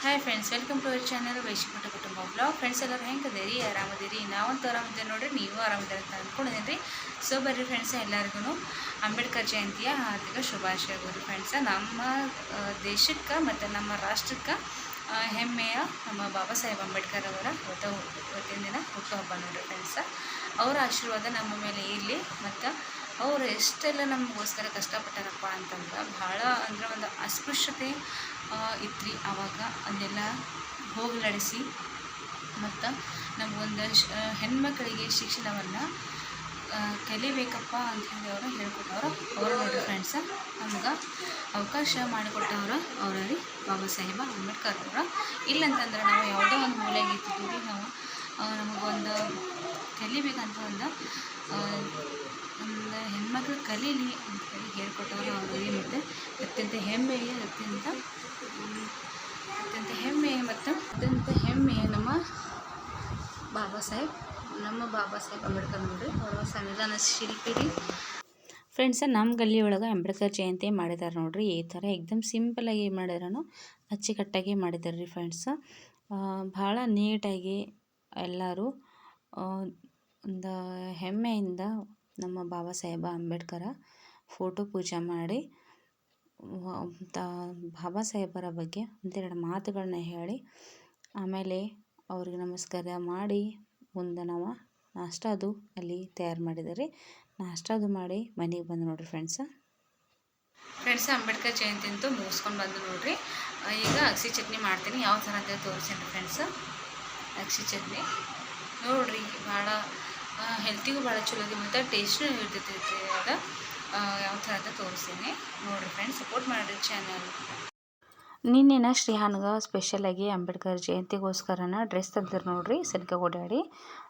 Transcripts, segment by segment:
Hi friends welcome to our channel Vaishimath ಕುಟುಂಬ blog friends ಎಲ್ಲರೂ ಹೆಂಗದಿರಿ ಆರಾಮದಿರಿ? ನಾವಂತೂ ಆರಾಮಿದ್ದೇವೆ ನೋಡ್ರಿ, ನೀವು ಆರಾಮಿದ್ದೀರಿ ಅಂತ ಅಂದ್ಕೊಂಡಿದ್ದೀನಿ ರೀ ಸೊ ಬರ್ರಿ ಫ್ರೆಂಡ್ಸ್ ಎಲ್ಲರಿಗೂ ಅಂಬೇಡ್ಕರ್ ಜಯಂತಿಯ ಹಾರ್ದಿಕ ಶುಭಾಶಯಗಳು ಫ್ರೆಂಡ್ಸ ನಮ್ಮ ದೇಶಕ್ಕೆ ಮತ್ತು ನಮ್ಮ ರಾಷ್ಟ್ರಕ್ಕೆ ಹೆಮ್ಮೆಯ ನಮ್ಮ ಬಾಬಾ ಸಾಹೇಬ್ ಅಂಬೇಡ್ಕರ್ ಅವರ ಹೊತ್ತ ಹೊತ್ತಿನ ದಿನ ಹುಟ್ಟುಹಬ್ಬ ನೋಡ್ರಿ ಫ್ರೆಂಡ್ಸ ಅವರ ಆಶೀರ್ವಾದ ನಮ್ಮ ಮೇಲೆ ಇರಲಿ, ಮತ್ತು ಅವರು ಎಷ್ಟೆಲ್ಲ ನಮಗೋಸ್ಕರ ಕಷ್ಟಪಟ್ಟಾರಪ್ಪ ಅಂತಂದ್ರೆ ಭಾಳ ಅಂದ್ರೆ ಒಂದು ಅಸ್ಪೃಶ್ಯತೆ ಇತ್ತು ಆವಾಗ ಅದೆಲ್ಲ ಹೋಗಲಾಡಿಸಿ ಮತ್ತು ನಮಗೊಂದು ಶ ಹೆಣ್ಮಕ್ಳಿಗೆ ಶಿಕ್ಷಣವನ್ನು ಕಲಿಬೇಕಪ್ಪ ಅಂತ ಹೇಳಿ ಅವರು ಹೇಳ್ಕೊಟ್ಟವ್ರು. ಅವರು ನೋಡಿ ಫ್ರೆಂಡ್ಸ ನಮ್ಗೆ ಅವಕಾಶ ಮಾಡಿಕೊಟ್ಟವರು ಅವರಲ್ಲಿ ಬಾಬಾ ಸಾಹೇಬ ಅಂಬೇಡ್ಕರ್ ಅವರು. ಇಲ್ಲಂತಂದ್ರೆ ನಾವು ಯಾವುದೋ ಒಂದು ಮೂಲೆಗೆ ಇರ್ತಿದ್ದೀವಿ ನಾವು. ನಮಗೊಂದು ಕಲಿಬೇಕಂತ ಒಂದು ಒಂದು ಹೆಣ್ಮಕ್ಳು ಕಲೀಲಿ ಅಂತ ಹೇಳಿ ಹೇಳ್ಕೊಟ್ಟವರು ಅವರಿಗೆ ಮತ್ತು ಅತ್ಯಂತ ಹೆಮ್ಮೆಯ, ಅತ್ಯಂತ ಅತ್ಯಂತ ಹೆಮ್ಮೆಯ ಮತ್ತು ಅತ್ಯಂತ ಹೆಮ್ಮೆಯ ನಮ್ಮ ಬಾಬಾ ಸಾಹೇಬ್, ನಮ್ಮ ಬಾಬಾ ಸಾಹೇಬ್ ಅಂಬೇಡ್ಕರ್ ನೋಡ್ರಿ. ಅವರು ಸಂವಿಧಾನ ಶಿಲ್ಪಿರಿ ಫ್ರೆಂಡ್ಸ ನಮ್ಮ ಗಲ್ಲಿ ಒಳಗೆ ಅಂಬೇಡ್ಕರ್ ಜಯಂತಿ ಮಾಡಿದ್ದಾರೆ ನೋಡ್ರಿ. ಈ ಥರ ಎಕ್ದಮ್ ಸಿಂಪಲಾಗಿ ಮಾಡಿದ್ರೂ ಅಚ್ಚುಕಟ್ಟಾಗಿ ಮಾಡಿದ್ದಾರೆ ರೀ ಫ್ರೆಂಡ್ಸ್ ಭಾಳ ನೀಟಾಗಿ ಎಲ್ಲರೂ ಒಂದು ಹೆಮ್ಮೆಯಿಂದ ನಮ್ಮ ಬಾಬಾ ಸಾಹೇಬ ಅಂಬೇಡ್ಕರ ಫೋಟೋ ಪೂಜೆ ಮಾಡಿ ಬಾಬಾ ಸಾಹೇಬರ ಬಗ್ಗೆ ಒಂದೆರಡು ಮಾತುಗಳನ್ನ ಹೇಳಿ, ಆಮೇಲೆ ಅವ್ರಿಗೆ ನಮಸ್ಕಾರ ಮಾಡಿ ಮುಂದೆ ನಾವು ನಾಷ್ಟ ಅದು ಅಲ್ಲಿ ತಯಾರು ಮಾಡಿದ್ದಾರೆ. ನಾಷ್ಟ ಅದು ಮಾಡಿ ಮನೆಗೆ ಬಂದು ನೋಡಿರಿ ಫ್ರೆಂಡ್ಸ ಫ್ರೆಂಡ್ಸ್ ಅಂಬೇಡ್ಕರ್ ಜಯಂತಿ ಅಂತೂ ಮುಗಿಸ್ಕೊಂಡು ಬಂದು ನೋಡ್ರಿ. ಈಗ ಅಗಸಿ ಚಟ್ನಿ ಮಾಡ್ತೀನಿ. ಯಾವ ಥರ ಅಂತ ತೋರಿಸ್ತೀನಿ ಫ್ರೆಂಡ್ಸ್ ಅಗಸಿ ಚಟ್ನಿ. ನೋಡಿರಿ ಭಾಳ ಹೆಲ್ತಿಗೂ ಭಾಳ ಚಲೋ ಮತ್ತು ಟೇಸ್ಟು ಇರ್ತೈತಿ ಅದು ಯಾವ ಥರ ಅಂತ ತೋರಿಸ್ತೀನಿ ನೋಡಿರಿ ಫ್ರೆಂಡ್ಸ್ ಸಪೋರ್ಟ್ ಮಾಡಿರಿ ಚಾನಲ್ ನಿನ್ನೆನ ಶ್ರೀಹಾನ್ಗೆ ಸ್ಪೆಷಲಾಗಿ ಅಂಬೇಡ್ಕರ್ ಜಯಂತಿಗೋಸ್ಕರನ ಡ್ರೆಸ್ ತಂದಿರ ನೋಡಿರಿ, ಸಿಲ್ಕ ಓಡಾಡಿ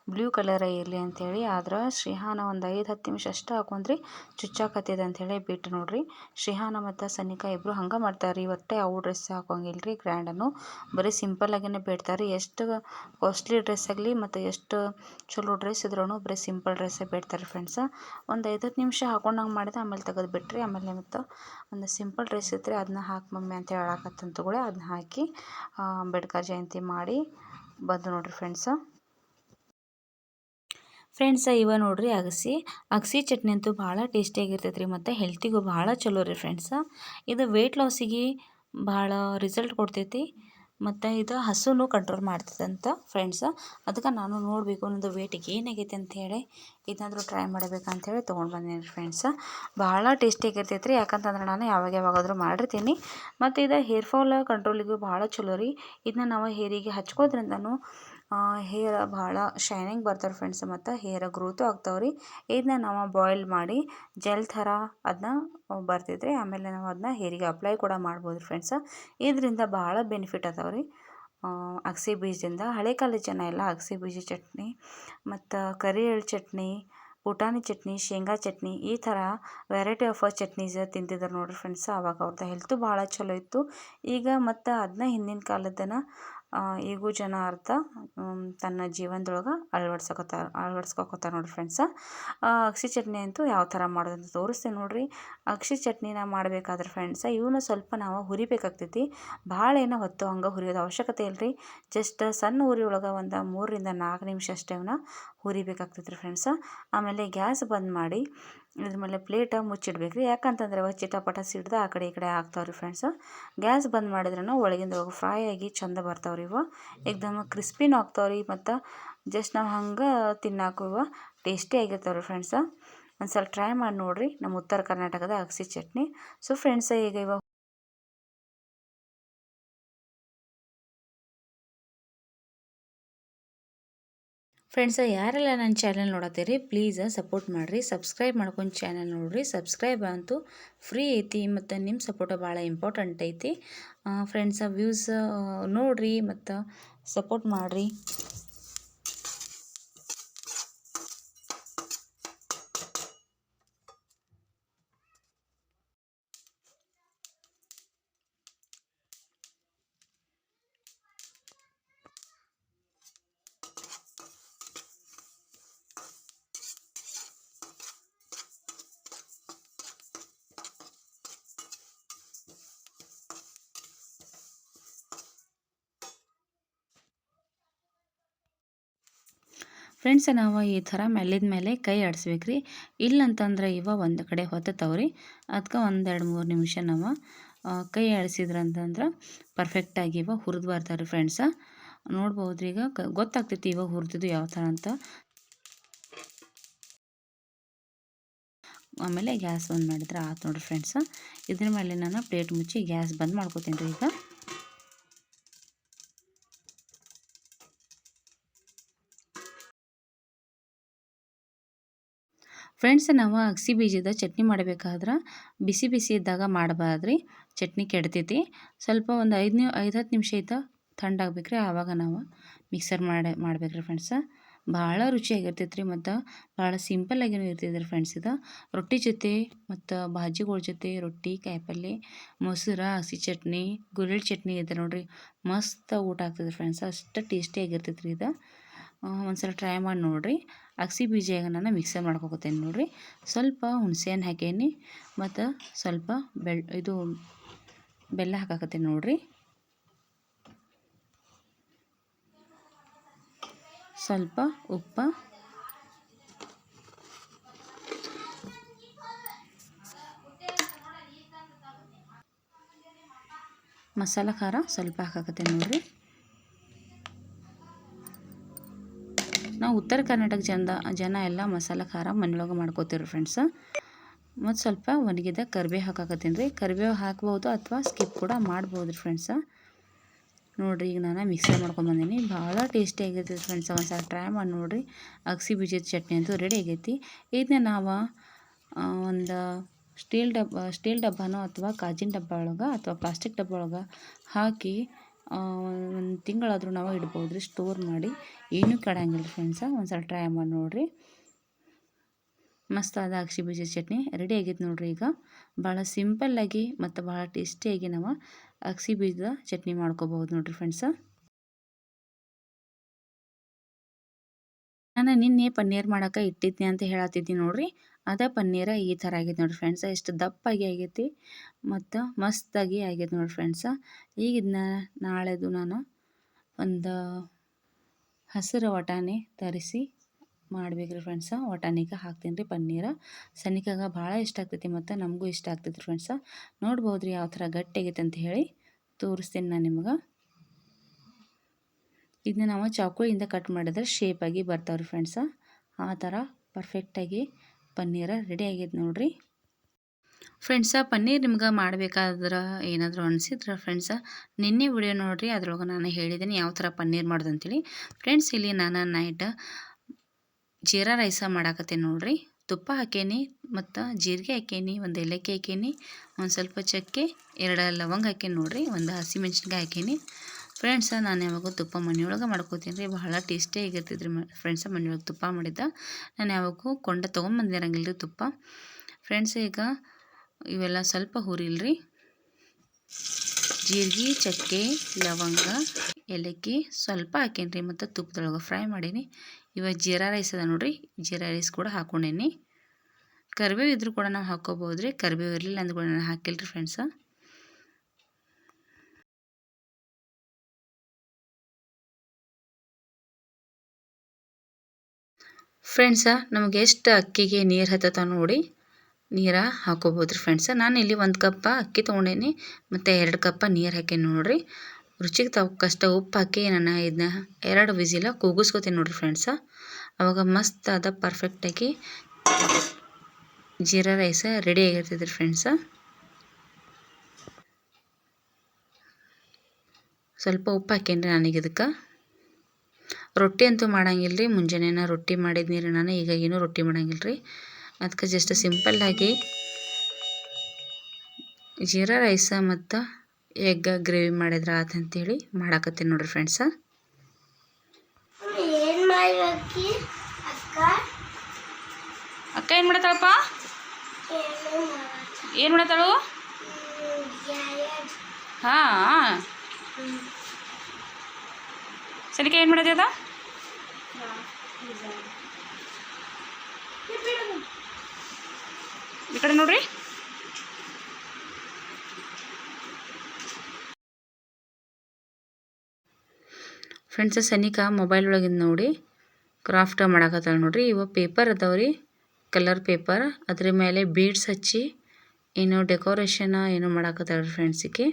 ಬ್ಲೂ ಕಲರ್ ಇರಲಿ ಅಂಥೇಳಿ ಆದ್ರೆ ಶ್ರೀಹಾನ ಒಂದು ಐದು ಹತ್ತು ನಿಮಿಷ ಅಷ್ಟು ಹಾಕೊಂಡ್ರಿ, ಚುಚ್ಚಾಕತ್ತಿದೆ ಅಂಥೇಳಿ ಬಿಟ್ಟು ನೋಡ್ರಿ. ಶ್ರೀಹಾನ ಮತ್ತು ಸನಿಕಾ ಇಬ್ಬರು ಹಂಗೆ ಮಾಡ್ತಾರೆ ಒಟ್ಟೆ ಅವು ಡ್ರೆಸ್ ಹಾಕೋಂಗಿಲ್ಲ ರೀ ಗ್ರ್ಯಾಂಡನ್ನು ಬರೀ ಸಿಂಪಲ್ಲಾಗೇ ಬಿಡ್ತಾರೆ ಎಷ್ಟು ಕಾಸ್ಟ್ಲಿ ಡ್ರೆಸ್ ಆಗಲಿ ಮತ್ತು ಎಷ್ಟು ಚಲೋ ಡ್ರೆಸ್ ಇದ್ರೂ ಬರೀ ಸಿಂಪಲ್ ಡ್ರೆಸ್ಸೇ ಬಿಡ್ತಾರೆ ಫ್ರೆಂಡ್ಸ ಒಂದು ಐದು ಹತ್ತು ನಿಮಿಷ ಹಾಕೊಂಡಂಗೆ ಮಾಡಿದೆ ಆಮೇಲೆ ತೆಗೆದು ಬಿಟ್ರಿ, ಆಮೇಲೆ ಮತ್ತು ಒಂದು ಸಿಂಪಲ್ ಡ್ರೆಸ್ ಇತ್ತು ಅದನ್ನ ಹಾಕಿ ಮಮ್ಮಿ ಅಂತ ಹೇಳಾಕತ್ತಂತ ಅದನ್ನ ಹಾಕಿ ಅಂಬೇಡ್ಕರ್ ಜಯಂತಿ ಮಾಡಿ ಬಂದು ನೋಡ್ರಿ ಫ್ರೆಂಡ್ಸ ಫ್ರೆಂಡ್ಸ ಇವ ನೋಡ್ರಿ ಅಗಸಿ. ಅಗಸಿ ಚಟ್ನಿ ಅಂತೂ ಭಾಳ ಟೇಸ್ಟಿಯಾಗಿರ್ತೈತೆ ರೀ ಮತ್ತು ಹೆಲ್ತಿಗೂ ಭಾಳ ಚಲೋ ರೀ ಫ್ರೆಂಡ್ಸ ಇದು ವೆಯ್ಟ್ ಲಾಸಿಗೆ ಭಾಳ ರಿಸಲ್ಟ್ ಕೊಡ್ತೈತಿ ಮತ್ತು ಇದು ಹಸುನು ಕಂಟ್ರೋಲ್ ಮಾಡ್ತದಂತ ಫ್ರೆಂಡ್ಸ ಅದಕ್ಕೆ ನಾನು ನೋಡಬೇಕು ನನ್ನದು ವೇಟಿಗೆ ಏನಾಗೈತೆ ಅಂತ ಹೇಳಿ. ಇದನ್ನಾದರೂ ಟ್ರೈ ಮಾಡಬೇಕಂಥೇಳಿ ತೊಗೊಂಡು ಬಂದೀನಿ ಫ್ರೆಂಡ್ಸ ಭಾಳ ಟೇಸ್ಟಿಯಾಗಿರ್ತೈತೆ ರೀ ಯಾಕಂತಂದ್ರೆ ನಾನು ಯಾವಾಗ ಯಾವಾಗಾದರೂ ಮಾಡಿರ್ತೀನಿ. ಮತ್ತು ಇದು ಹೇರ್ ಫಾಲ್ ಕಂಟ್ರೋಲಿಗೂ ಭಾಳ ಚಲೋ ರೀ. ಇದನ್ನ ನಾವು ಹೇರಿಗೆ ಹಚ್ಕೋದ್ರಿಂದನೂ ಹೇರ್ ಭಾಳ ಶೈನಿಂಗ್ ಬರ್ತಾರೆ ಫ್ರೆಂಡ್ಸ್ ಮತ್ತು ಹೇರ್ ಗ್ರೋತು ಆಗ್ತಾವೆ ರೀ. ಇದನ್ನ ನಾವು ಬಾಯ್ಲ್ ಮಾಡಿ ಜೆಲ್ ಥರ ಅದನ್ನ ಬರ್ತೈತೆ ರೀ ಆಮೇಲೆ ನಾವು ಅದನ್ನ ಹೇರಿಗೆ ಅಪ್ಲೈ ಕೂಡ ಮಾಡ್ಬೋದು ಫ್ರೆಂಡ್ಸ ಇದರಿಂದ ಭಾಳ ಬೆನಿಫಿಟ್ ಅದಾವೆ ರೀ. ಅಗಸೆ ಬೀಜದಿಂದ ಹಳೆ ಕಾಲದ ಜನ ಎಲ್ಲ ಅಗಸೆ ಬೀಜ ಚಟ್ನಿ ಮತ್ತು ಕರಿ ಎಳ್ಳು ಚಟ್ನಿ ಪುಟಾಣಿ ಚಟ್ನಿ, ಶೇಂಗಾ ಚಟ್ನಿ ಈ ಥರ ವೆರೈಟಿ ಆಫ್ ಚಟ್ನೀಸ್ ತಿಂತಿದ್ರು ನೋಡಿರಿ ಫ್ರೆಂಡ್ಸ್ ಆವಾಗ ಅವ್ರದ್ದು ಹೆಲ್ತು ಭಾಳ ಚಲೋ ಇತ್ತು. ಈಗ ಮತ್ತು ಅದನ್ನ ಹಿಂದಿನ ಕಾಲದನ ಈಗೂ ಜನ ಅರ್ಧ ತನ್ನ ಜೀವನದೊಳಗೆ ಅಳವಡ್ಸಕತ್ತಾರ ಅಳವಡ್ಸ್ಕೊತಾರ ನೋಡಿರಿ ಫ್ರೆಂಡ್ಸ ಅಗ್ಸೆ ಚಟ್ನಿ ಅಂತೂ ಯಾವ ಥರ ಮಾಡೋದಂತ ತೋರಿಸ್ತೀನಿ ನೋಡಿರಿ. ಅಗ್ಸೆ ಚಟ್ನಿನ ಮಾಡಬೇಕಾದ್ರೆ ಫ್ರೆಂಡ್ಸ ಇವನ್ನ ಸ್ವಲ್ಪ ನಾವು ಹುರಿಬೇಕಾಗ್ತೈತಿ. ಭಾಳ ಏನೋ ಹೊತ್ತು ಹಂಗೆ ಹುರಿಯೋದು ಅವಶ್ಯಕತೆ ಇಲ್ಲ ರೀ ಜಸ್ಟ್ ಸಣ್ಣ ಉರಿ ಒಳಗೆ ಒಂದು ಮೂರರಿಂದ ನಾಲ್ಕು ನಿಮಿಷ ಅಷ್ಟೇ ಅವನ್ನ ಹುರಿಬೇಕಾಗ್ತೈತಿ ರೀ ಫ್ರೆಂಡ್ಸ ಆಮೇಲೆ ಗ್ಯಾಸ್ ಬಂದ್ ಮಾಡಿ ಇದ್ರ ಮೇಲೆ ಪ್ಲೇಟ ಮುಚ್ಚಿಡ್ಬೇಕು. ರೀ ಯಾಕಂತಂದ್ರೆ ಅವ ಚಿಟಪಟ ಸಿಡ್ದು ಆ ಕಡೆ ಈ ಕಡೆ ಆಗ್ತಾವ್ರಿ ಫ್ರೆಂಡ್ಸ ಗ್ಯಾಸ್ ಬಂದ್ ಮಾಡಿದ್ರೂ ಒಳಗಿಂದ ಒಳಗೆ ಫ್ರೈ ಆಗಿ ಚಂದ ಬರ್ತಾವ್ರಿ ಇವು. ಏಕ್ದಮ್ ಕ್ರಿಸ್ಪಿನೂ ಆಗ್ತಾವ್ರಿ ಮತ್ತು ಜಸ್ಟ್ ನಾವು ಹಂಗೆ ತಿನ್ನಾಕು ಇವು. ಟೇಸ್ಟಿ ಆಗಿರ್ತಾವ್ರಿ ಫ್ರೆಂಡ್ಸ ಒಂದು ಸಲ ಟ್ರೈ ಮಾಡಿ ನೋಡಿರಿ. ನಮ್ಮ ಉತ್ತರ ಕರ್ನಾಟಕದ ಅಗಸಿ ಚಟ್ನಿ. ಸೊ ಫ್ರೆಂಡ್ಸ ಈಗ ಇವಾಗ ಫ್ರೆಂಡ್ಸ ಯಾರೆಲ್ಲ ನನ್ನ ಚಾನಲ್ ನೋಡತ್ತೀರಿ ಪ್ಲೀಸ್ ಸಪೋರ್ಟ್ ಮಾಡಿರಿ. ಸಬ್ಸ್ಕ್ರೈಬ್ ಮಾಡ್ಕೊಂಡು ಚಾನಲ್ ನೋಡಿರಿ. ಸಬ್ಸ್ಕ್ರೈಬ್ ಅಂತೂ ಫ್ರೀ ಐತಿ ಮತ್ತು ನಿಮ್ಮ ಸಪೋರ್ಟ್ ಭಾಳ ಇಂಪಾರ್ಟೆಂಟ್ ಐತಿ. ಫ್ರೆಂಡ್ಸ ವ್ಯೂಸ್ ನೋಡಿರಿ ಮತ್ತು ಸಪೋರ್ಟ್ ಮಾಡಿರಿ. ಫ್ರೆಂಡ್ಸ್, ನಾವು ಈ ಥರ ಮೇಲಿದ ಮೇಲೆ ಕೈ ಆಡಿಸ್ಬೇಕು ರೀ ಇಲ್ಲಂತಂದ್ರೆ ಇವ ಒಂದು ಕಡೆ ಹೊತ್ತತವ್ರಿ. ಅದಕ್ಕೆ ಒಂದೆರಡು ಮೂರು ನಿಮಿಷ ನಾವು ಕೈ ಆಡಿಸಿದ್ರಂತಂದ್ರೆ ಪರ್ಫೆಕ್ಟಾಗಿ ಇವ ಹುರಿದು ಬರ್ತಾರೆ ಫ್ರೆಂಡ್ಸ. ನೋಡ್ಬೋದು ಈಗ ಕ- ಗೊತ್ತಾಗ್ತೈತಿ ಇವಾಗ ಹುರಿದಿದ್ದು ಯಾವ ಥರ ಅಂತ. ಆಮೇಲೆ ಗ್ಯಾಸ್ ಬಂದ್ ಮಾಡಿದ್ರೆ ಆತು ನೋಡ್ರಿ ಫ್ರೆಂಡ್ಸ. ಇದ್ರ ಮೇಲೆ ನಾನು ಪ್ಲೇಟ್ ಮುಚ್ಚಿ ಗ್ಯಾಸ್ ಬಂದ್ ಮಾಡ್ಕೋತೀನಿ ರೀ ಈಗ. ಫ್ರೆಂಡ್ಸ್ ನಾವು ಅಗಸಿ ಬೀಜದ ಚಟ್ನಿ ಮಾಡಬೇಕಾದ್ರೆ ಬಿಸಿ ಬಿಸಿ ಇದ್ದಾಗ ಮಾಡಬಾರ್ದ್ರಿ. ಚಟ್ನಿ ಕೆಡ್ತೈತಿ. ಸ್ವಲ್ಪ ಒಂದು ಐದು ಐದು ಹತ್ತು ನಿಮಿಷ ಇದ್ದ ಥಂಡಾಗಬೇಕ್ರಿ ಆವಾಗ ನಾವು ಮಿಕ್ಸರ್ ಮಾಡಿ, ಮಾಡ್ಬೇಕ್ರಿ ಫ್ರೆಂಡ್ಸ ಭಾಳ ರುಚಿಯಾಗಿರ್ತೈತೆ ರೀ ಮತ್ತು ಭಾಳ ಸಿಂಪಲ್ಲಾಗಿನೂ ಇರ್ತೈತೆ ರೀ ಫ್ರೆಂಡ್ಸ್ ಇದು. ರೊಟ್ಟಿ ಜೊತೆ ಮತ್ತು ಭಾಜಿಗಳ ಜೊತೆ ರೊಟ್ಟಿ, ಕಾಯಿಪಲ್ಲೆ, ಮೊಸರ ಹಸಿ ಚಟ್ನಿ ಗುರೆಳ್ ಚಟ್ನಿ ಇದೆ ನೋಡಿರಿ. ಮಸ್ತ್ ಊಟ ಆಗ್ತದೆ ಫ್ರೆಂಡ್ಸ್ ಅಷ್ಟು ಟೇಸ್ಟಿಯಾಗಿರ್ತೈತೆ ರೀ ಇದು. ಒಂದ್ಸಲ ಟ್ರೈ ಮಾಡಿ ನೋಡಿರಿ. ಅಗಸಿ ಬೀಜ ಈಗ ನಾನು ಮಿಕ್ಸರ್ ಮಾಡ್ಕೊತೀನಿ ನೋಡಿರಿ. ಸ್ವಲ್ಪ ಹುಣಸೆಹಣ್ಣು ಹಾಕೇನಿ ಮತ್ತು ಸ್ವಲ್ಪ ಬೆಳ್, ಇದು ಬೆಲ್ಲ ಹಾಕಾಕತ್ತೇನೆ ನೋಡಿರಿ. ಸ್ವಲ್ಪ ಉಪ್ಪು. ಮಸಾಲ ಖಾರ ಸ್ವಲ್ಪ ಹಾಕಾಕತ್ತೇನೆ ನೋಡಿರಿ. ನಾವು ಉತ್ತರ ಕರ್ನಾಟಕ ಜನದ ಜನ ಎಲ್ಲ ಮಸಾಲೆ, ಖಾರ ಮನೆಯೊಳಗೆ ಮಾಡ್ಕೋತೀವಿ ಫ್ರೆಂಡ್ಸ್ ಮತ್ತು ಸ್ವಲ್ಪ ಒಣಗಿದ ಕರ್ಬೇವು ಹಾಕಾಕತ್ತೀನಿ ರೀ. ಕರಿಬೇವು ಹಾಕ್ಬೋದು ಅಥವಾ ಸ್ಕಿಪ್ ಕೂಡ ಮಾಡ್ಬೋದು ರೀ ಫ್ರೆಂಡ್ಸ ನೋಡಿರಿ ಈಗ ನಾನು ಮಿಕ್ಸರ್ ಮಾಡ್ಕೊಂಬಂದೀನಿ ಭಾಳ ಟೇಸ್ಟಿ ಆಗೈತಿ ಫ್ರೆಂಡ್ಸ್ ಒಂದು ಸಲ ಟ್ರೈ ಮಾಡಿ ನೋಡಿರಿ. ಅಗಸಿ ಬೀಜದ ಚಟ್ನಿ ಅಂತೂ ರೆಡಿ ಆಗೈತಿ. ಇದನ್ನ ನಾವು ಒಂದು ಸ್ಟೀಲ್ ಡಬ್ಬ ಸ್ಟೀಲ್ ಡಬ್ಬನೋ ಅಥವಾ ಕಾಜಿನ ಡಬ್ಬ ಒಳಗೆ ಅಥವಾ ಪ್ಲಾಸ್ಟಿಕ್ ಡಬ್ಬ ಒಳಗೆ ಹಾಕಿ ಒಂದು ತಿಂಗಳಾದರೂ ನಾವು ಇಡ್ಬೋದು ರೀ ಸ್ಟೋರ್ ಮಾಡಿ. ಏನೂ ಕೆಡಂಗಿಲ್ಲ ಫ್ರೆಂಡ್ಸ ಒಂದು ಸಲ ಟ್ರೈ ಮಾಡಿ ನೋಡಿರಿ. ಮಸ್ತ್ ಆದ ಬೀಜ ಬೀಜದ ಚಟ್ನಿ ರೆಡಿ ಆಗೈತೆ ನೋಡಿರಿ ಈಗ. ಭಾಳ ಸಿಂಪಲ್ಲಾಗಿ ಮತ್ತು ಭಾಳ ಟೇಸ್ಟಿಯಾಗಿ ನಾವು ಅಕ್ಷಿ ಬೀಜದ ಚಟ್ನಿ ಮಾಡ್ಕೋಬಹುದು ನೋಡಿರಿ ಫ್ರೆಂಡ್ಸ ನಾನು ನಿನ್ನೆ ಪನ್ನೀರ್ ಮಾಡೋಕೆ ಇಟ್ಟಿದ್ದೆ ಅಂತ ಹೇಳತ್ತಿದ್ದೀನಿ ನೋಡ್ರಿ. ಅದೇ ಪನ್ನೀರ ಈ ಥರ ಆಗೈತೆ ನೋಡಿ ಫ್ರೆಂಡ್ಸ. ಎಷ್ಟು ದಪ್ಪಾಗಿ ಆಗೈತಿ ಮತ್ತು ಮಸ್ತಾಗಿ ಆಗೈತೆ ನೋಡಿ ಫ್ರೆಂಡ್ಸ. ಈಗ ನಾಳೆದು ನಾನು ಒಂದು ಹಸಿರು ವಟಾಣಿ ತರಿಸಿ ಮಾಡ್ಬೇಕ್ರಿ ಫ್ರೆಂಡ್ಸ. ವಟಾಣಿಗೆ ಹಾಕ್ತೀನಿ ರೀ ಪನ್ನೀರ. ಸನಿಕಾಗ ಭಾಳ ಇಷ್ಟ ಆಗ್ತೈತಿ ಮತ್ತು ನಮಗೂ ಇಷ್ಟ ಆಗ್ತೈತಿ ಫ್ರೆಂಡ್ಸ. ನೋಡ್ಬೋದು ರೀ ಯಾವ ಥರ ಗಟ್ಟಿಯಾಗೈತೆ ಅಂತ ಹೇಳಿ ತೋರಿಸ್ತೀನಿ ನಾನು ನಿಮ್ಗೆ. ಇದನ್ನ ನಾವು ಚಾಕುಯಿಂದ ಕಟ್ ಮಾಡಿದ್ರೆ ಶೇಪಾಗಿ ಬರ್ತಾವ್ರಿ ಫ್ರೆಂಡ್ಸ. ಆ ಥರ ಪರ್ಫೆಕ್ಟಾಗಿ ಪನ್ನೀರ ರೆಡಿ ಆಗೈತೆ ನೋಡಿರಿ. ಫ್ರೆಂಡ್ಸ ಪನ್ನೀರ್ ನಿಮ್ಗೆ ಮಾಡಬೇಕಾದ್ರೆ ಏನಾದರೂ ಅನಿಸಿದ್ರೆ ಫ್ರೆಂಡ್ಸ ನಿನ್ನೆ ವಿಡಿಯೋ ನೋಡಿರಿ, ಅದ್ರೊಳಗೆ ನಾನು ಹೇಳಿದ್ದೀನಿ ಯಾವ ಥರ ಪನ್ನೀರ್ ಮಾಡೋದು ಅಂತೇಳಿ. ಫ್ರೆಂಡ್ಸ್ ಇಲ್ಲಿ ನಾನು ನೈಟ್ ಜೀರಾ ರೈಸ ಮಾಡಾಕತ್ತೀನಿ ನೋಡಿರಿ. ತುಪ್ಪ ಹಾಕೇನಿ ಮತ್ತು ಜೀರಿಗೆ ಹಾಕೇನಿ, ಒಂದು ಏಲಕ್ಕಿ ಹಾಕೇನಿ, ಒಂದು ಸ್ವಲ್ಪ ಚಕ್ಕೆ, ಎರಡು ಲವಂಗ ಹಾಕೇನಿ ನೋಡಿರಿ, ಒಂದು ಹಸಿಮೆಣ್ಸಿನ್ಕಾಯಿ ಹಾಕೇನಿ. ಫ್ರೆಂಡ್ಸ ನಾನು ಯಾವಾಗೂ ತುಪ್ಪ ಮನೆಯೊಳಗೆ ಮಾಡ್ಕೋತೀನಿ ರೀ. ಬಹಳ ಟೇಸ್ಟಿಯಾಗಿರ್ತೈತೆ ರೀ ಫ್ರೆಂಡ್ಸ ಮನೆಯೊಳಗೆ ತುಪ್ಪ ಮಾಡಿದ್ದ. ನಾನು ಯಾವಾಗೂ ಕೊಂಡ ತೊಗೊಂಬಂದಿರಂಗಿಲ್ಲ ರೀ ತುಪ್ಪ. ಫ್ರೆಂಡ್ಸ್ ಈಗ ಇವೆಲ್ಲ ಸ್ವಲ್ಪ ಹುರಿಲ್ರಿ. ಜೀರಿಗೆ, ಚಕ್ಕೆ, ಲವಂಗ, ಏಲಕ್ಕಿ ಸ್ವಲ್ಪ ಹಾಕೇನಿ ರೀ ಮತ್ತು ತುಪ್ಪದೊಳಗೆ ಫ್ರೈ ಮಾಡೀನಿ. ಇವಾಗ ಜೀರಾ ರೈಸ್ ಅದ ನೋಡಿರಿ. ಜೀರಾ ರೈಸ್ ಕೂಡ ಹಾಕೊಂಡೇನಿ. ಕರಿಬೇವು ಇದ್ರೂ ಕೂಡ ನಾವು ಹಾಕ್ಕೋಬೋದು ರೀ ಕರಿಬೇವು ಇರಲಿಲ್ಲ ಅಂದ್ರೂ ಕೂಡ ನಾನು ಹಾಕಿಲ್ಲ ರೀ ಫ್ರೆಂಡ್ಸ ಫ್ರೆಂಡ್ಸ ನಮಗೆ ಎಷ್ಟು ಅಕ್ಕಿಗೆ ನೀರು ಹತ್ತತ ನೋಡಿ, ನೀರು ಹಾಕೋಬೋದು ರೀ ಫ್ರೆಂಡ್ಸ ನಾನು ಇಲ್ಲಿ ಒಂದು ಕಪ್ಪ ಅಕ್ಕಿ ತೊಗೊಂಡೇನಿ, ಮತ್ತು ಎರಡು ಕಪ್ಪ ನೀರು ಹಾಕೇನಿ ನೋಡಿರಿ. ರುಚಿಗೆ ತಕ್ಕಷ್ಟ ಉಪ್ಪು ಹಾಕಿ ನಾನು ಇದನ್ನ ಎರಡು ವಿಸಿಲ ಕೂಗಿಸ್ಕೋತೀನಿ ನೋಡಿರಿ ಫ್ರೆಂಡ್ಸ ಅವಾಗ ಮಸ್ತ್ ಅದ ಪರ್ಫೆಕ್ಟಾಗಿ ಜೀರಾ ರೈಸ ರೆಡಿ ಆಗಿರ್ತೈತೆ ರೀ ಫ್ರೆಂಡ್ಸ ಸ್ವಲ್ಪ ಉಪ್ಪು ಹಾಕೇನಿ ನನಗೆ ಇದಕ್ಕೆ. ರೊಟ್ಟಿ ಅಂತೂ ಮಾಡಂಗಿಲ್ಲ ರೀ ಮುಂಜಾನೆ ರೊಟ್ಟಿ ಮಾಡಿದ್ನಿ ರೀ ನಾನು ಈಗ ಏನೂ ರೊಟ್ಟಿ ಮಾಡಂಗಿಲ್ಲ ರೀ ಅದಕ್ಕೆ ಜಸ್ಟ್ ಸಿಂಪಲ್ಲಾಗಿ ಜೀರಾ ರೈಸ ಮತ್ತು ಎಗ್ ಗ್ರೇವಿ ಮಾಡಿದ್ರೆ ಆತಂತೇಳಿ ಮಾಡಾಕತ್ತೀನಿ ನೋಡಿರಿ ಫ್ರೆಂಡ್ಸ ಅಕ್ಕ? ಏನು ಮಾಡತ್ತಾಳಪ್ಪ? ಏನು ಮಾಡತ್ತಾಳು? ಹಾಂ ಸರಿಕೆ ಏನು ಮಾಡೋದಿ ಅದ? ಈ ಕಡೆ ನೋಡ್ರಿ. ಫ್ರೆಂಡ್ಸ್ ಸನಿಕಾ ಮೊಬೈಲ್ ಒಳಗಿಂದ ನೋಡಿ ಕ್ರಾಫ್ಟ್ ಮಾಡಕತ್ತಾಳ ನೋಡ್ರಿ. ಇವ ಪೇಪರ್ ಅದಾವ್ರಿ. ಕಲರ್ ಪೇಪರ್ ಅದ್ರ ಮೇಲೆ ಬೀಡ್ಸ್ ಹಚ್ಚಿ, ಏನು ಡೆಕೋರೇಷನ್ ಏನು ಮಾಡಾಕತ್ತಾಳ್ರಿ ಫ್ರೆಂಡ್ಸಿಗೆ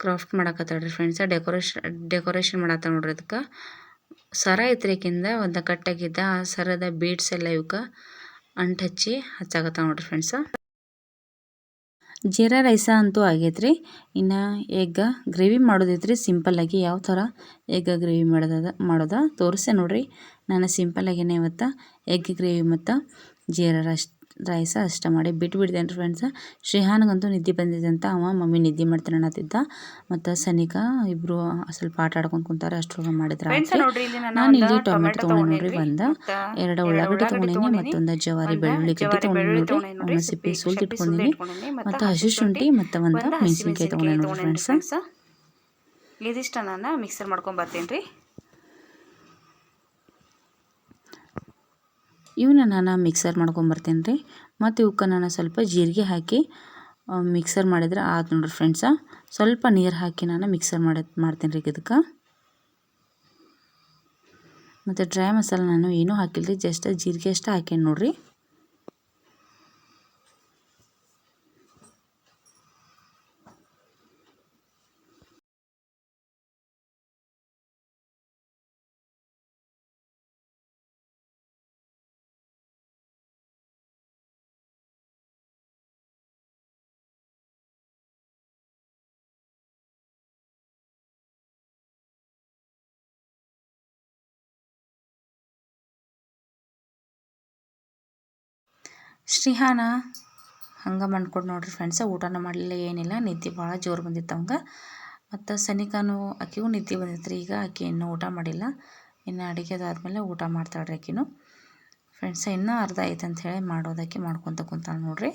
ಕ್ರಾಫ್ಟ್ ಮಾಡಾಕತ್ತಾಳ್ರಿ ಫ್ರೆಂಡ್ಸ ಡೆಕೋರೇಷನ್ ಡೆಕೋರೇಷನ್ ಮಾಡತ್ತಾಳ ನೋಡ್ರಿ ಅದಕ್ಕೆ ಸರ ಐತ್ರಿಕಿಂದ ಒಂದು ಕಟ್ಟಾಗಿದ್ದ, ಆ ಸರದ ಬೀಡ್ಸ್ ಎಲ್ಲ ಇವಕ್ಕೆ ಅಂಟು ಹಚ್ಚಿ ಹಚ್ಚಾಗತ್ತ ನೋಡ್ರಿ ಫ್ರೆಂಡ್ಸ ಜೀರಾ ರೈಸ ಅಂತೂ ಆಗೈತ್ರಿ. ಇನ್ನು ಎಗ್ ಗ್ರೇವಿ ಮಾಡೋದೈತ್ರಿ. ಸಿಂಪಲ್ಲಾಗಿ ಯಾವ ಥರ ಎಗ್ ಗ್ರೇವಿ ಮಾಡೋದ ಮಾಡೋದ ತೋರಿಸೆ ನೋಡ್ರಿ. ನಾನು ಸಿಂಪಲ್ಲಾಗಿನೇ ಇವತ್ತು ಎಗ್ ಗ್ರೇವಿ ಮತ್ತು ಜೀರಾ ರೈಸ್. ರೈಸ ಅಷ್ಟ ಮಾಡಿ ಬಿಟ್ಬಿಡ್ತೇನೆ ಫ್ರೆಂಡ್ಸ ಶ್ರೀಹಾನ್ಗಂತೂ ನಿದ್ದೆ ಬಂದಿದೆ ಅಂತ ಅವ ಮಮ್ಮಿ ನಿದ್ದೆ ಮಾಡ್ತಾನೆ ಅನ್ನತ್ತಿದ್ದ. ಮತ್ತು ಸನಿಕಾ ಇಬ್ಬರು ಸ್ವಲ್ಪ ಆಟ ಆಡ್ಕೊಂಡು ಕುಂತಾರೆ ಅಷ್ಟರೊಳಗೆ ಮಾಡಿದ್ರೆ ನಾನು ಇಲ್ಲಿ ಟೊಮೆಟೊ ತೊಗೊಂಡು ನೋಡ್ರಿ ಒಂದು ಎರಡು ಉಳ್ಳಾಗಡ್ಡಿ ತೊಗೊಂಡಿನಿ ಮತ್ತೊಂದು ಜವಾರಿ ಬೆಳ್ಳುಳ್ಳಿ ಕಟ್ಟಿ ತೊಗೊಂಡು ನೋಡ್ರಿ ಒಂದು ಸಿಪ್ಪಿ ಸುಲ್ದು ಇಟ್ಕೊಂಡಿನಿ ಮತ್ತು ಹಸಿ ಶುಂಠಿ ಮತ್ತು ಒಂದು ಮೆಣಸಿನ್ಕಾಯಿ ತೊಗೊಂಡೆ ನೋಡ್ರಿ ಫ್ರೆಂಡ್ಸ ಇದಿಷ್ಟ ನಾನು ಮಿಕ್ಸರ್ ಮಾಡ್ಕೊಂಡು ಬರ್ತೀನಿ ರೀ ಇವನ್ನ ನಾನು ಮಿಕ್ಸರ್ ಮಾಡ್ಕೊಂಬರ್ತೇನೆ ರೀ ಮತ್ತು ಇವಕ್ಕೆ ನಾನು ಸ್ವಲ್ಪ ಜೀರಿಗೆ ಹಾಕಿ ಮಿಕ್ಸರ್ ಮಾಡಿದ್ರೆ ಆಯ್ತು ನೋಡ್ರಿ ಫ್ರೆಂಡ್ಸ ಸ್ವಲ್ಪ ನೀರು ಹಾಕಿ ನಾನು ಮಿಕ್ಸರ್ ಮಾಡಿ ಮಾಡ್ತೀನಿ ರೀ ಇದಕ್ಕೆ. ಮತ್ತು ಡ್ರೈ ಮಸಾಲೆ ನಾನು ಏನೂ ಹಾಕಿಲ್ಲ ರೀ ಜಸ್ಟ್ ಜೀರಿಗೆ ಅಷ್ಟೇ ಹಾಕೇನಿ ನೋಡಿರಿ. ಶ್ರೀಹಾನ ಹಂಗೆ ಮಾಡ್ಕೊಡು ನೋಡ್ರಿ ಫ್ರೆಂಡ್ಸ ಊಟನ ಮಾಡಲಿಲ್ಲ, ಏನಿಲ್ಲ. ನಿದ್ದೆ ಭಾಳ ಜೋರು ಬಂದಿತ್ತು ಅವಂಗೆ. ಮತ್ತು ಸನಿಕಾನು ಆಕೆಗೂ ನಿದ್ದೆ ಬಂದಿತ್ತು ರೀ ಈಗ ಆಕೆ ಇನ್ನೂ ಊಟ ಮಾಡಿಲ್ಲ. ಇನ್ನು ಅಡುಗೆದಾದ್ಮೇಲೆ ಊಟ ಮಾಡ್ತಾಳೆ ರೀ ಆಕೆನೂ. ಫ್ರೆಂಡ್ಸ ಇನ್ನೂ ಅರ್ಧ ಐತೆ ಅಂಥೇಳಿ ಮಾಡೋದಕ್ಕೆ ಮಾಡ್ಕೊತ ಕುಂತಾಳೆ ನೋಡ್ರಿ.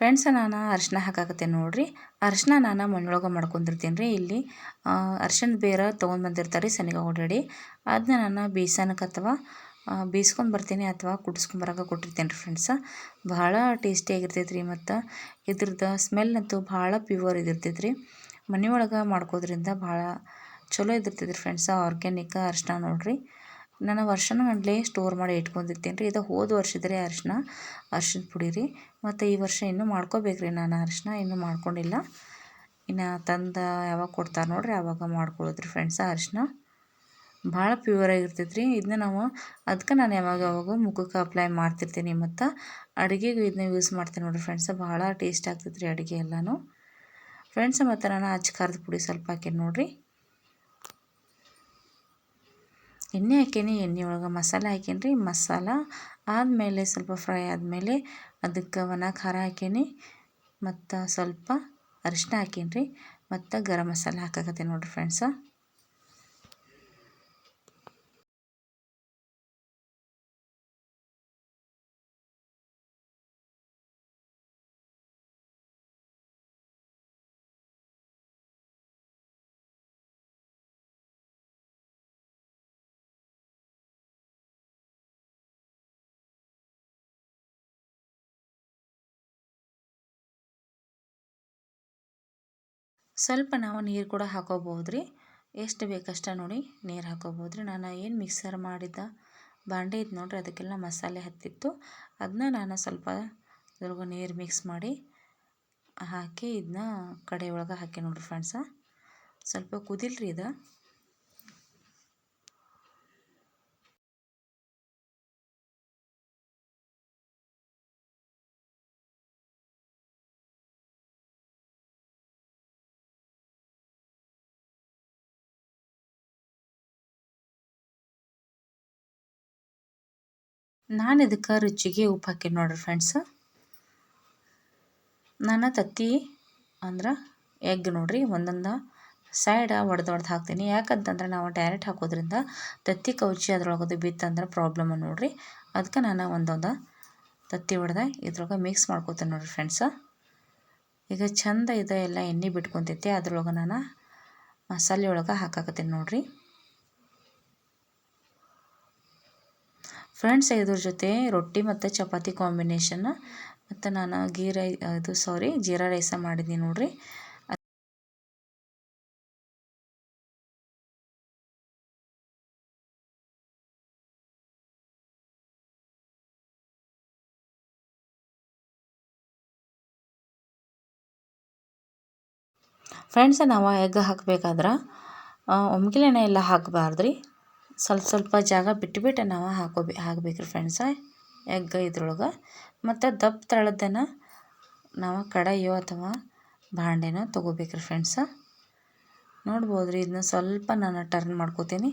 ಫ್ರೆಂಡ್ಸ ನಾನು ಅರ್ಶಿನ ಹಾಕಾಕತ್ತೆ ನೋಡಿರಿ. ಅರಿಶಿನ ನಾನು ಮಣ್ಣೊಳಗೆ ಮಾಡ್ಕೊಂಡಿರ್ತೀನಿ ರೀ ಇಲ್ಲಿ. ಅರ್ಶಿಣದ ಬೇರೆ ತೊಗೊಂಡು ಬಂದಿರ್ತಾರೆ ರೀ ಸನಿಗ ಓಡಾಡಿ ಅದನ್ನ ನಾನು ಬೇಸನಕ್ಕೆ ಅಥವಾ ಬೇಯಿಸ್ಕೊಂಡು ಬರ್ತೀನಿ ಅಥವಾ ಕುಡಿಸ್ಕೊಂಬರಕ್ಕೆ ಕೊಟ್ಟಿರ್ತೀನಿ ರೀ ಫ್ರೆಂಡ್ಸ ಭಾಳ ಟೇಸ್ಟಿಯಾಗಿರ್ತೈತೆ ರೀ ಮತ್ತು ಇದ್ರದ್ದು ಸ್ಮೆಲ್ ಅಂತೂ ಭಾಳ ಪ್ಯೂವರ್ ಇದಿರ್ತೈತೆ ರೀ ಮನೆಯೊಳಗೆ ಮಾಡ್ಕೋದ್ರಿಂದ ಭಾಳ ಚಲೋ ಇದಿರ್ತೈತೆ ರೀ ಫ್ರೆಂಡ್ಸ ಆರ್ಗ್ಯಾನಿಕ್ ಅರ್ಶಿನ ನೋಡಿರಿ. ನಾನು ವರ್ಷನಗಟ್ಟಲೆ ಸ್ಟೋರ್ ಮಾಡಿ ಇಟ್ಕೊಂಡಿರ್ತೀನಿ ರೀ. ಇದು ಹೋದ ವರ್ಷದ ಅರಿಶಿನ ಅರ್ಶಿನ ಪುಡಿ ರೀ. ಮತ್ತು ಈ ವರ್ಷ ಇನ್ನೂ ಮಾಡ್ಕೋಬೇಕು ರೀ ನಾನು ಅರಿಶಿನ ಇನ್ನೂ ಮಾಡ್ಕೊಂಡಿಲ್ಲ. ಇನ್ನು ತಂದು ಯಾವಾಗ ಕೊಡ್ತಾರೆ ನೋಡಿರಿ ಆವಾಗ ಮಾಡ್ಕೊಳ್ಳೋದು ರೀ ಫ್ರೆಂಡ್ಸ ಅರಿಶಿನ. ಭಾಳ ಪ್ಯೂರ್ ಆಗಿರ್ತೈತೆ ರೀ ಇದನ್ನ ನಾವು ಅದಕ್ಕೆ ನಾನು ಯಾವಾಗ ಯಾವಾಗ ಮುಖಕ್ಕೆ ಅಪ್ಲೈ ಮಾಡ್ತಿರ್ತೀನಿ ಮತ್ತು ಅಡುಗೆಗೂ ಇದನ್ನ ಯೂಸ್ ಮಾಡ್ತೀನಿ ನೋಡಿರಿ ಫ್ರೆಂಡ್ಸ ಭಾಳ ಟೇಸ್ಟ್ ಆಗ್ತೈತೆ ರೀ ಅಡುಗೆ ಎಲ್ಲನೂ. ಫ್ರೆಂಡ್ಸ್ ಮತ್ತು ನಾನು ಅಚ್ಚ ಖಾರದ ಪುಡಿ ಸ್ವಲ್ಪ ಹಾಕೀನಿ ನೋಡಿರಿ. ಎಣ್ಣೆ ಹಾಕೀನಿ, ಎಣ್ಣೆ ಒಳಗೆ ಮಸಾಲೆ ಹಾಕೀನಿ ರೀ ಮಸಾಲ ಆದಮೇಲೆ ಸ್ವಲ್ಪ ಫ್ರೈ ಆದಮೇಲೆ ಅದಕ್ಕೆ ಒಣ ಖಾರ ಹಾಕೀನಿ, ಮತ್ತು ಸ್ವಲ್ಪ ಅರಿಶಿನ ಹಾಕೀನಿ ರೀ ಮತ್ತು ಗರಂ ಮಸಾಲೆ ಹಾಕಕತ್ತೀನಿ ನೋಡಿರಿ ಫ್ರೆಂಡ್ಸ ಸ್ವಲ್ಪ ನಾವು ನೀರು ಕೂಡ ಹಾಕೋಬೋದು ರೀ ಎಷ್ಟು ಬೇಕಷ್ಟೇ ನೋಡಿ ನೀರು ಹಾಕೋಬೋದು ರೀ ನಾನು ಏನು ಮಿಕ್ಸರ್ ಮಾಡಿದ್ದ ಬಾಂಡೆ ಇತ್ತು ನೋಡಿರಿ, ಅದಕ್ಕೆಲ್ಲ ಮಸಾಲೆ ಹತ್ತಿತ್ತು. ಅದನ್ನ ನಾನು ಸ್ವಲ್ಪ ಅದ್ರೊಳಗೆ ನೀರು ಮಿಕ್ಸ್ ಮಾಡಿ ಹಾಕಿ ಇದನ್ನ ಕಡೆ ಒಳಗೆ ಹಾಕಿ ನೋಡಿರಿ ಫ್ರೆಂಡ್ಸ ಸ್ವಲ್ಪ ಕುದಿಲ್ರಿ ಇದು. ನಾನು ಇದಕ್ಕೆ ರುಚಿಗೆ ಉಪ್ಪು ಹಾಕೀನಿ ನೋಡ್ರಿ ಫ್ರೆಂಡ್ಸ್ ನಾನು ತತ್ತಿ ಅಂದ್ರೆ ಎಗ್ ನೋಡ್ರಿ, ಒಂದೊಂದು ಸೈಡ ಒಡೆದು ಒಡೆದು ಹಾಕ್ತೀನಿ. ಯಾಕಂತಂದ್ರೆ ನಾವು ಡೈರೆಕ್ಟ್ ಹಾಕೋದ್ರಿಂದ ತತ್ತಿ ಕೌಚಿ ಅದ್ರೊಳಗದು ಬಿತ್ತಂದ್ರೆ ಪ್ರಾಬ್ಲಮ್ ನೋಡ್ರಿ. ಅದಕ್ಕೆ ನಾನು ಒಂದೊಂದು ತತ್ತಿ ಹೊಡೆದ ಇದ್ರೊಳಗೆ ಮಿಕ್ಸ್ ಮಾಡ್ಕೋತೀನಿ ನೋಡ್ರಿ ಫ್ರೆಂಡ್ಸ ಈಗ ಚಂದ ಇದೆ ಎಲ್ಲ ಎಣ್ಣೆ ಬಿಟ್ಕೊತೈತಿ, ಅದ್ರೊಳಗೆ ನಾನು ಮಸಾಲೆ ಒಳಗೆ ಹಾಕಾಕತ್ತೀನಿ ನೋಡ್ರಿ. ಫ್ರೆಂಡ್ಸ್, ಇದ್ರ ಜೊತೆ ರೊಟ್ಟಿ ಮತ್ತು ಚಪಾತಿ ಕಾಂಬಿನೇಷನ್ ಮತ್ತು ನಾನು ಗೀ ರೈ ಇದು ಸಾರಿ ಜೀರಾ ರೈಸ ಮಾಡಿದ್ದೀನಿ ನೋಡ್ರಿ. ಫ್ರೆಂಡ್ಸ್, ನಾವು ಎಗ್ ಹಾಕಬೇಕಾದ್ರೆ ಒಮ್ಗಿಲೆಣ್ಣೆ ಎಲ್ಲ ಹಾಕಬಾರ್ದು ರೀ ಸ್ವಲ್ಪ ಸ್ವಲ್ಪ ಜಾಗ ಬಿಟ್ಟು ಬಿಟ್ಟು ನಾವು ಹಾಕೋಬೇ ಹಾಕ್ಬೇಕ್ರಿ ಫ್ರೆಂಡ್ಸ ಎಗ್ ಇದ್ರೊಳಗೆ. ಮತ್ತು ದಪ್ಪ ತಳದನ ನಾವು ಕಡಾಯೋ ಅಥವಾ ಬಾಂಡೆನೋ ತೊಗೋಬೇಕು ರೀ ಫ್ರೆಂಡ್ಸ ನೋಡ್ಬೋದು ರೀ ಇದನ್ನ ಸ್ವಲ್ಪ ನಾನು ಟರ್ನ್ ಮಾಡ್ಕೋತೀನಿ.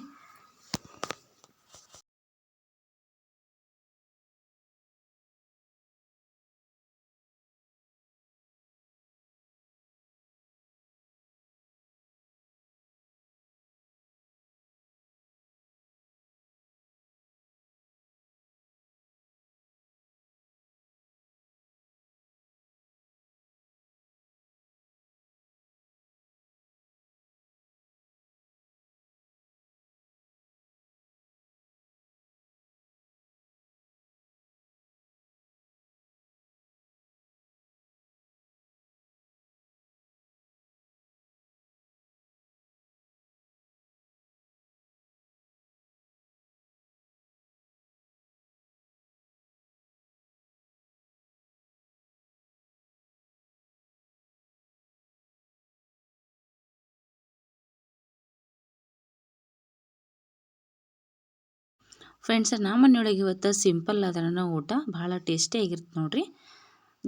ಫ್ರೆಂಡ್ಸ್ ನಮ್ಮ ಮನೆಯೊಳಗೆ ಇವತ್ತು ಸಿಂಪಲ್ ಅದರ ಊಟ. ಭಾಳ ಟೇಸ್ಟಿಯಾಗಿರುತ್ತೆ ನೋಡಿರಿ.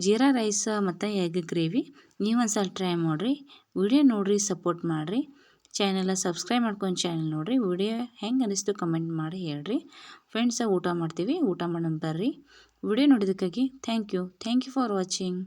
ಜೀರಾ ರೈಸ್ ಮತ್ತು ಎಗ್ ಗ್ರೇವಿ ನೀವು ಒಂದು ಸಲ ಟ್ರೈ ಮಾಡಿರಿ. ವಿಡಿಯೋ ನೋಡಿರಿ ಸಪೋರ್ಟ್ ಮಾಡಿರಿ. ಚಾನೆಲ್ಲ ಸಬ್ಸ್ಕ್ರೈಬ್ ಮಾಡ್ಕೊಂಡು ಚಾನೆಲ್ ನೋಡಿರಿ. ವಿಡಿಯೋ ಹೆಂಗೆ ಅನಿಸ್ತು ಕಮೆಂಟ್ ಮಾಡಿ ಹೇಳ್ರಿ. ಫ್ರೆಂಡ್ಸ ಊಟ ಮಾಡ್ತೀವಿ. ಊಟ ಮಾಡೋಣ ಬರ್ರಿ. Video ನೋಡಿದ್ದಕ್ಕಾಗಿ thank you thank you for watching